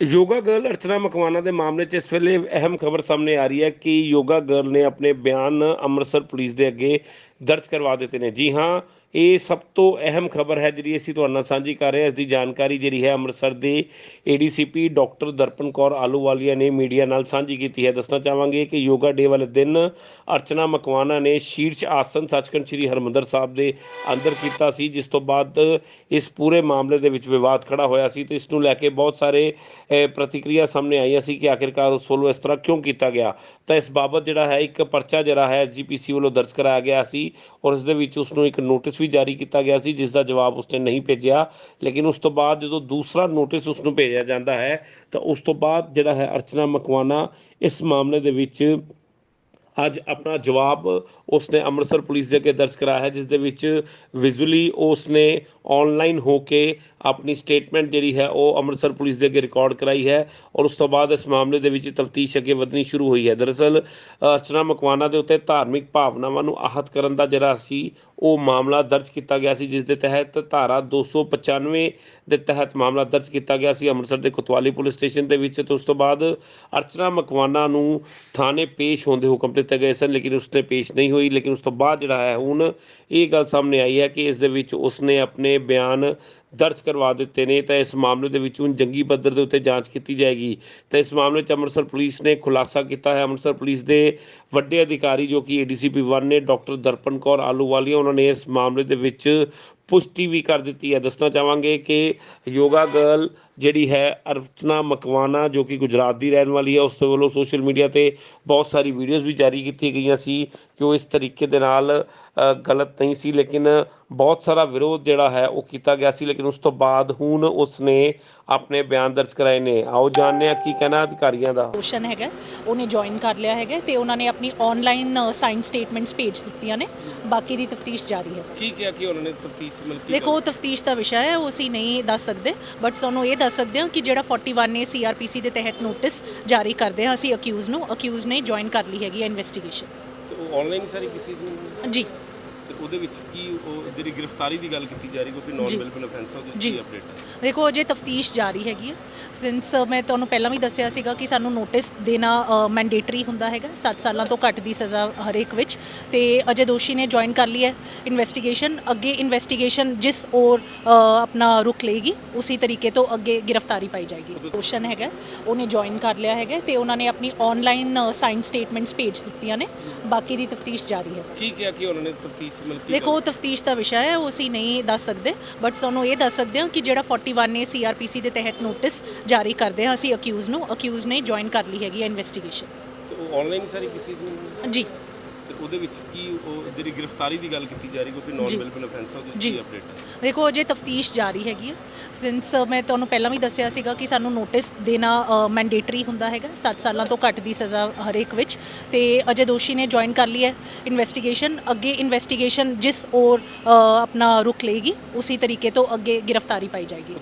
Yoga girl ਅਰਚਨਾ ਮਕਵਾਨਾ ਦੇ ਮਾਮਲੇ 'ਚ ਇਸ ਵੇਲੇ ਅਹਿਮ ਖਬਰ ਸਾਹਮਣੇ ਆ ਰਹੀ ਹੈ ਕਿ ਯੋਗਾ ਗਰਲ ਨੇ ਆਪਣੇ ਬਿਆਨ ਅੰਮ੍ਰਿਤਸਰ ਪੁਲਿਸ ਦੇ ਅੱਗੇ ਦਰਜ ਕਰਵਾ ਦਿੱਤੇ ਨੇ। ਜੀ ਹਾਂ ਇਹ ਸਭ ਤੋਂ ਅਹਿਮ ਖਬਰ ਹੈ ਜਿਹੜੀ ਅਸੀਂ ਤੁਹਾਡੇ ਨਾਲ ਸਾਂਝੀ ਕਰ ਰਹੇ ਹਾਂ। ਇਸ ਦੀ ਜਾਣਕਾਰੀ ਜਿਹੜੀ ਹੈ ਅੰਮ੍ਰਿਤਸਰ ਦੇ ਏਡੀਸੀਪੀ ਡਾਕਟਰ ਦਰਪਨ ਕੌਰ ਆਲੂਵਾਲੀਆ ਨੇ ਮੀਡੀਆ ਨਾਲ ਸਾਂਝੀ ਕੀਤੀ ਹੈ। ਦੱਸਣਾ ਚਾਹਾਂਗੇ ਕਿ ਯੋਗਾ ਡੇ ਵਾਲੇ ਦਿਨ ਅਰਚਨਾ ਮਕਵਾਨਾ ਨੇ ਸ਼ੀਰਸ਼ ਆਸਨ ਸੱਚਖੰਡ ਸ੍ਰੀ ਹਰਮੰਦਰ ਸਾਹਿਬ ਦੇ ਅੰਦਰ ਕੀਤਾ ਸੀ, ਜਿਸ ਤੋਂ ਬਾਅਦ ਇਸ ਪੂਰੇ ਮਾਮਲੇ ਦੇ ਵਿੱਚ ਵਿਵਾਦ ਖੜਾ ਹੋਇਆ ਸੀ ਤੇ ਇਸ ਨੂੰ ਲੈ ਕੇ ਬਹੁਤ ਸਾਰੇ ਪ੍ਰਤੀਕਿਰਿਆ ਸਾਹਮਣੇ ਆਈਆਂ ਸੀ ਕਿ ਆਖਿਰਕਾਰ ਉਸ ਵੱਲੋਂ ਇਸ ਤਰ੍ਹਾਂ ਕਿਉਂ ਕੀਤਾ ਗਿਆ। ਤਾਂ ਇਸ ਬਾਬਤ ਜਿਹੜਾ ਹੈ ਇੱਕ ਪਰਚਾ ਜਿਹੜਾ ਹੈ ਐਸਜੀਪੀਸੀ ਵੱਲੋਂ ਦਰਜ ਕਰਾਇਆ ਗਿਆ ਸੀ ਔਰ ਇਸ ਦੇ ਵਿੱਚ ਉਸ ਨੂੰ ਇੱਕ ਨੋਟਿਸ ਵੀ ਜਾਰੀ ਕੀਤਾ ਗਿਆ ਸੀ ਜਿਸ ਦਾ ਜਵਾਬ ਉਸਨੇ ਨਹੀਂ ਭੇਜਿਆ। ਲੇਕਿਨ ਉਸ ਤੋਂ ਬਾਅਦ ਜਦੋਂ ਦੂਸਰਾ ਨੋਟਿਸ ਉਸ ਨੂੰ ਭੇਜਿਆ ਜਾਂਦਾ ਹੈ, ਤਾਂ ਉਸ ਤੋਂ ਬਾਅਦ ਜਿਹੜਾ ਹੈ ਅਰਚਨਾ ਮਕਵਾਨਾ, ਇਸ ਮਾਮਲੇ ਦੇ ਵਿੱਚ ਅੱਜ ਆਪਣਾ ਜਵਾਬ ਉਸਨੇ ਅੰਮ੍ਰਿਤਸਰ ਪੁਲਿਸ ਦੇ ਅੱਗੇ ਦਰਜ ਕਰਾਇਆ ਹੈ, ਜਿਸ ਦੇ ਵਿੱਚ ਵਿਜ਼ੂਅਲੀ ਉਸਨੇ ਆਨਲਾਈਨ ਹੋ ਕੇ ਆਪਣੀ ਸਟੇਟਮੈਂਟ ਜਿਹੜੀ ਹੈ ਉਹ ਅੰਮ੍ਰਿਤਸਰ ਪੁਲਿਸ ਦੇ ਅੱਗੇ ਰਿਕਾਰਡ ਕਰਾਈ ਹੈ ਔਰ ਉਸ ਤੋਂ ਬਾਅਦ ਇਸ ਮਾਮਲੇ ਦੇ ਵਿੱਚ ਤਫਤੀਸ਼ ਅੱਗੇ ਵਧਣੀ ਸ਼ੁਰੂ ਹੋਈ ਹੈ। ਦਰਅਸਲ, ਅਰਚਨਾ ਮਕਵਾਨਾ ਦੇ ਉੱਤੇ ਧਾਰਮਿਕ ਭਾਵਨਾਵਾਂ ਨੂੰ ਆਹਤ ਕਰਨ ਦਾ ਜਿਹੜਾ ਸੀ, ਉਹ ਮਾਮਲਾ ਦਰਜ ਕੀਤਾ ਗਿਆ ਸੀ, ਜਿਸ ਦੇ ਤਹਿਤ ਧਾਰਾ 295 ਦੇ ਤਹਿਤ ਮਾਮਲਾ ਦਰਜ ਕੀਤਾ ਗਿਆ ਸੀ ਅੰਮ੍ਰਿਤਸਰ ਦੇ ਕੋਤਵਾਲੀ ਪੁਲਿਸ ਸਟੇਸ਼ਨ ਦੇ ਵਿੱਚ ਤੇ ਉਸ ਤੋਂ ਬਾਅਦ ਅਰਚਨਾ ਮਕਵਾਨਾ ਨੂੰ ਥਾਣੇ ਪੇਸ਼ ਹੋਣ ਦੇ ਹੁਕਮ 'ਤੇ ਦਿੱਤੇ ਗਏ ਸਨ, ਲੇਕਿਨ ਉਸਨੇ ਪੇਸ਼ ਨਹੀਂ ਹੋਈ। ਲੇਕਿਨ ਉਸ ਤੋਂ ਬਾਅਦ ਜਿਹੜਾ ਹੈ, ਹੁਣ ਇਹ ਗੱਲ ਸਾਹਮਣੇ ਆਈ ਹੈ ਕਿ ਇਸ ਦੇ ਵਿੱਚ ਉਸਨੇ ਆਪਣੇ ਬਿਆਨ ਦਰਜ ਕਰਵਾ ਦਿੱਤੇ ਨੇ, ਤਾਂ ਇਸ ਮਾਮਲੇ ਦੇ ਵਿੱਚ ਹੁਣ ਜੰਗੀ ਪੱਧਰ ਦੇ ਉੱਤੇ ਜਾਂਚ ਕੀਤੀ ਜਾਏਗੀ। ਤਾਂ ਇਸ ਮਾਮਲੇ 'ਚ ਅੰਮ੍ਰਿਤਸਰ ਪੁਲਿਸ ਨੇ ਖੁਲਾਸਾ ਕੀਤਾ ਹੈ। ਅੰਮ੍ਰਿਤਸਰ ਪੁਲਿਸ ਦੇ ਵੱਡੇ ਅਧਿਕਾਰੀ ਜੋ ਕਿ ਏਡੀਸੀਪੀ 1 ਨੇ, ਡਾਕਟਰ ਦਰਪਨ ਕੌਰ ਆਲੂਵਾਲੀਆ ਉਹਨਾਂ ਨੇ ਇਸ ਮਾਮਲੇ ਦੇ ਵਿੱਚ ਪੁਸ਼ਟੀ ਵੀ ਕਰ ਦਿੱਤੀ ਹੈ। ਦੱਸਣਾ ਚਾਹਾਂਗੇ ਕਿ ਯੋਗਾ ਗਰਲ ਜਿਹੜੀ ਹੈ, ਅਰਚਨਾ ਮਕਵਾਨਾ, ਜੋ ਕਿ ਗੁਜਰਾਤ ਦੀ ਰਹਿਣ ਵਾਲੀ ਹੈ, ਉਸ ਦੇ ਵੱਲੋਂ ਸੋਸ਼ਲ ਮੀਡੀਆ ਤੇ ਬਹੁਤ ਸਾਰੀ ਵੀਡੀਓਜ਼ ਵੀ ਜਾਰੀ ਕੀਤੀਆਂ ਗਈਆਂ ਸੀ ਕਿ ਉਹ ਇਸ ਤਰੀਕੇ ਦੇ ਨਾਲ ਗਲਤ ਨਹੀਂ ਸੀ, ਲੇਕਿਨ ਬਹੁਤ ਸਾਰਾ ਵਿਰੋਧ ਜਿਹੜਾ ਹੈ, ਉਹ ਕੀਤਾ ਗਿਆ ਸੀ। ਲੇਕਿਨ ਉਸ ਤੋਂ ਬਾਅਦ ਹੁਣ ਉਸ ਨੇ ਆਪਣੇ ਬਿਆਨ ਦਰਜ ਕਰਾਏ ਨੇ। ਆਓ ਜਾਣਦੇ ਹਾਂ ਕੀ ਕਹਿਣਾ ਅਧਿਕਾਰੀਆਂ ਦਾ। ਕੁਸ਼ਨ ਹੈਗਾ ਉਹਨੇ ਜੁਆਇਨ ਕਰ ਲਿਆ ਹੈਗਾ ਤੇ ਉਹਨਾਂ ਨੇ ਆਪਣੀ ਆਨਲਾਈਨ ਸਾਈਨ ਸਟੇਟਮੈਂਟਸ ਭੇਜ ਦਿੱਤੀਆਂ ਨੇ। ਬਾਕੀ ਦੀ ਤਫਤੀਸ਼ ਜਾਰੀ ਹੈ। ਕੀ ਕਿਹਾ ਕਿ ਉਹਨਾਂ ਨੇ ਤਫਤੀਸ਼ ਮਿਲ ਦੇਖੋ ਉਹ ਤਫਤੀਸ਼ ਦਾ ਵਿਸ਼ਾ ਹੈ ਉਹ ਅਸੀਂ ਨਹੀਂ ਦੱਸ ਸਕਦੇ। ਬਟ ਤੁਹਾਨੂੰ ਇਹ ਦੱਸ ਸਕਦੇ ਹਾਂ ਕਿ ਜਿਹੜਾ 41 ਨੇ ਸੀਆਰਪੀਸੀ ਦੇ ਤਹਿਤ ਨੋਟਿਸ ਜਾਰੀ ਕਰਦੇ ਹਾਂ ਅਸੀਂ ਅਕਿਊਜ਼ ਨੂੰ। ਅਕਿਊਜ਼ ਨੇ ਜੁਆਇਨ ਕਰ ਲਈ ਹੈਗੀ ਹੈ ਇਨਵੈਸਟੀਗੇਸ਼ਨ ਉਹ ਆਨਲਾਈਨ ਸਾਰੀ ਕੀਤੀ ਸੀ ਜੀ। ਉਹਦੇ ਵਿੱਚ ਕੀ ਉਹ ਜਿਹੜੀ ਗ੍ਰਿਫਤਾਰੀ ਦੀ ਗੱਲ ਕੀਤੀ ਜਾ ਰਹੀ ਕੋਈ ਨਾਨ। ਬਿਲਕੁਲ ਅਫੈਂਸ ਹੈ ਉਹਦੇ। ਕੀ ਅਪਡੇਟ ਹੈ ਦੇਖੋ ਅਜੇ ਤਫਤੀਸ਼ ਜਾਰੀ ਹੈਗੀ ਹੈ ਸਿੰਸ ਮੈਂ ਤੁਹਾਨੂੰ ਪਹਿਲਾਂ ਵੀ ਦੱਸਿਆ ਸੀਗਾ ਕਿ ਸਾਨੂੰ ਨੋਟਿਸ ਦੇਣਾ ਮੈਂਡੇਟਰੀ ਹੁੰਦਾ ਹੈਗਾ 7 ਸਾਲਾਂ ਤੋਂ ਘੱਟ ਦੀ ਸਜ਼ਾ ਹਰੇਕ ਵਿੱਚ ਤੇ ਅਜੇ ਦੋਸ਼ੀ ਨੇ ਜੁਆਇਨ ਕਰ ਲਈ ਹੈ ਇਨਵੈਸਟੀਗੇਸ਼ਨ ਅੱਗੇ ਇਨਵੈਸਟੀਗੇਸ਼ਨ ਜਿਸ ਔਰ ਆਪਣਾ ਰੁਕ ਲਏਗੀ ਉਸੇ ਤਰੀਕੇ ਤੋਂ ਅੱਗੇ ਗ੍ਰਿਫਤਾਰੀ ਪਾਈ ਜਾਏਗੀ। ਕੁਸ਼ਨ ਹੈਗਾ ਉਹਨੇ ਜੁਆਇਨ ਕਰ ਲਿਆ ਹੈਗਾ ਤੇ ਉਹਨਾਂ ਨੇ ਆਪਣੀ ਆਨਲਾਈਨ ਸਾਈਨ ਸਟੇਟਮੈਂਟਸ ਭੇਜ ਦਿੱਤੀਆਂ ਨੇ। ਬਾਕੀ ਦੀ ਤਫਤੀਸ਼ ਜਾਰੀ ਹੈ। ਕੀ ਕਿਹਾ ਕਿ ਉਹਨਾਂ ਨੇ ਤਫਤੀਸ਼ ਮਿਲ ਕੇ ਦੇਖੋ ਤਫਤੀਸ਼ ਦਾ ਵਿਸ਼ਾ ਹੈ ਉਹ ਅਸੀਂ ਨਹੀਂ ਦੱਸ ਸਕਦੇ ਬਟ ਤੁਹਾਨੂੰ ਇਹ ਦੱਸ ਸਕਦੇ ਹਾਂ ਕਿ ਜਿਹੜਾ 41 ਨੇ ਸੀਆਰਪੀਸੀ ਦੇ ਤਹਿਤ ਨੋਟਿਸ ਜਾਰੀ ਕਰਦੇ ਹਾਂ ਅਸੀਂ ਅਕਿਊਜ਼ ਨੂੰ ਅਕਿਊਜ਼ ਨੇ ਜੁਆਇਨ ਕਰ ਲਈ ਹੈਗੀ ਹੈ ਇਨਵੈਸਟੀਗੇਸ਼ਨ ਉਹ ਆਨਲਾਈਨ ਸਾਰੀ ਕੀਤੀ ਜੀ। ਤੇ ਉਹਦੇ ਵਿੱਚ ਕੀ ਉਹ ਜਿਹੜੀ ਗ੍ਰਿਫਤਾਰੀ ਦੀ ਗੱਲ ਕੀਤੀ ਜਾ ਰਹੀ ਕੋਈ ਨਾਨ। ਬਿਲਕੁਲ ਅਫੈਂਸ ਹੈ ਉਹਦੇ 'ਚ ਜੀ। ਕੀ ਅਪਡੇਟ ਹੈ? ਦੇਖੋ ਅਜੇ ਤਫਤੀਸ਼ ਜਾਰੀ ਹੈਗੀ ਹੈ। ਸਿੰਸ ਮੈਂ ਤੁਹਾਨੂੰ ਪਹਿਲਾਂ ਵੀ ਦੱਸਿਆ ਸੀਗਾ ਕਿ ਸਾਨੂੰ ਨੋਟਿਸ ਦੇਣਾ ਮੈਂਡੇਟਰੀ ਹੁੰਦਾ ਹੈਗਾ 7 ਸਾਲਾਂ ਤੋਂ ਘੱਟ ਦੀ ਸਜ਼ਾ ਹਰੇਕ ਵਿੱਚ। ਤੇ ਅਜੇ ਦੋਸ਼ੀ ਨੇ ਜੁਆਇਨ ਕਰ ਲਈ ਹੈ। ਇਨਵੈਸਟੀਗੇਸ਼ਨ ਅੱਗੇ ਇਨਵੈਸਟੀਗੇਸ਼ਨ ਜਿਸ ਔਰ ਅ, ਆਪਣਾ ਰੁਕ ਲਏਗੀ ਉਸੇ ਤਰੀਕੇ ਤੋਂ ਅੱਗੇ ਗ੍ਰਿਫਤਾਰੀ ਪਾਈ ਜਾਏਗੀ।